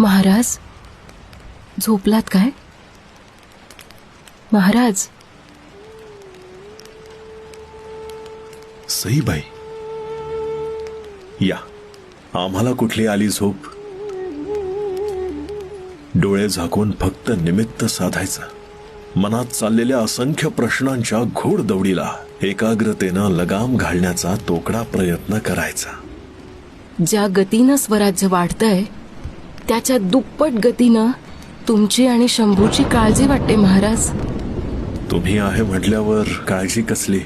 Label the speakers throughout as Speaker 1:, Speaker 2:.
Speaker 1: महाराज झोपलात काय? महाराज.
Speaker 2: सईबाई. या. आम्हाला कुठली आली झोप? डोळे झाकून फक्त निमित्त साधायचं. मनात चाललेल्या असंख्य प्रश्नांच्या घोडदौडीला एकाग्रतेनं लगाम घालण्याचा तोकडा प्रयत्न करायचा.
Speaker 1: ज्या गतीनं स्वराज्य वाढतंय त्याच्या दुप्पट गतीनं तुमची आणि शंभूची काळजी वाटते महाराज.
Speaker 2: तुम्ही आहे म्हटल्यावर काळजी कसली?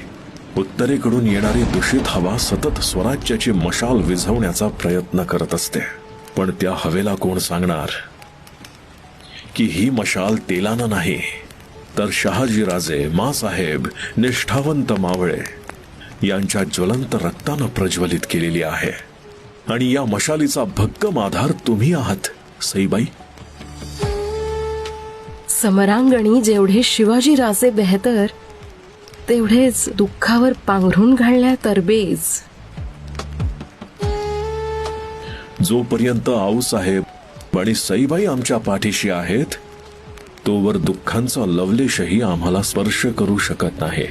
Speaker 2: उत्तरेकडून येणारी दूषित हवा सतत स्वराज्याची मशाल विझवण्याचा प्रयत्न करत असते. पण त्या हवेला कोण सांगणार? की ही मशाल तेलानं नाही तर शहाजीराजे मासाहेब निष्ठावंत मावळे यांच्या ज्वलंत रक्तानं प्रज्वलित केलेली आहे. आणि या मशालीचा भक्कम आधार तुम्ही आहात. सईबाई
Speaker 1: समरांगणी जेवढे शिवाजी राजे बेहतर तेवढेच दुःखावर पांघरून घालण्या तरबेज
Speaker 2: जोपर्यंत आऊसाहेब आणि सईबाई आमच्या पाठीशी आहेत तोवर दुःखांचा लवलेशही आम्हाला स्पर्श करू शकत नाही.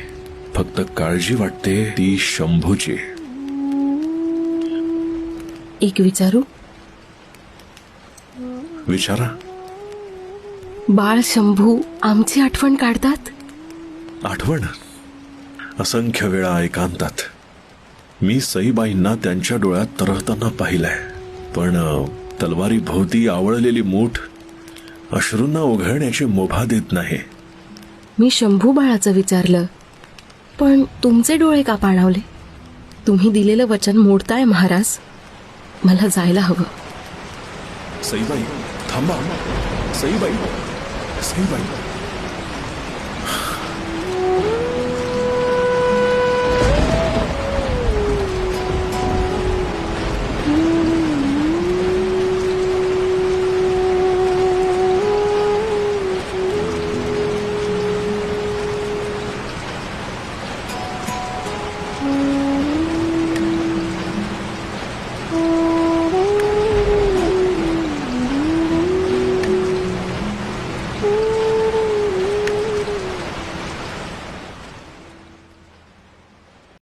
Speaker 2: फक्त काळजी वाटते ती शंभूची.
Speaker 1: एक विचारू?
Speaker 2: विचारा.
Speaker 1: बाळ शंभू आमची आठवण काढतात?
Speaker 2: आठवण? असंख्य वेळा एकांतात. मी सईबाईंना त्यांच्या डोळ्यात तरळताना पाहिलंय. पण तलवारी भोवती आवळलेली मूठ अश्रूंना ओघळण्याची मुभा देत नाही.
Speaker 1: मी शंभू बाळाचं विचारलं पण तुमचे डोळे का पाणावले? तुम्ही दिलेलं वचन मोडताय महाराज? मला जायला हवं.
Speaker 2: सईबाई थांबा सईबाई सईबाई Mm-hmm.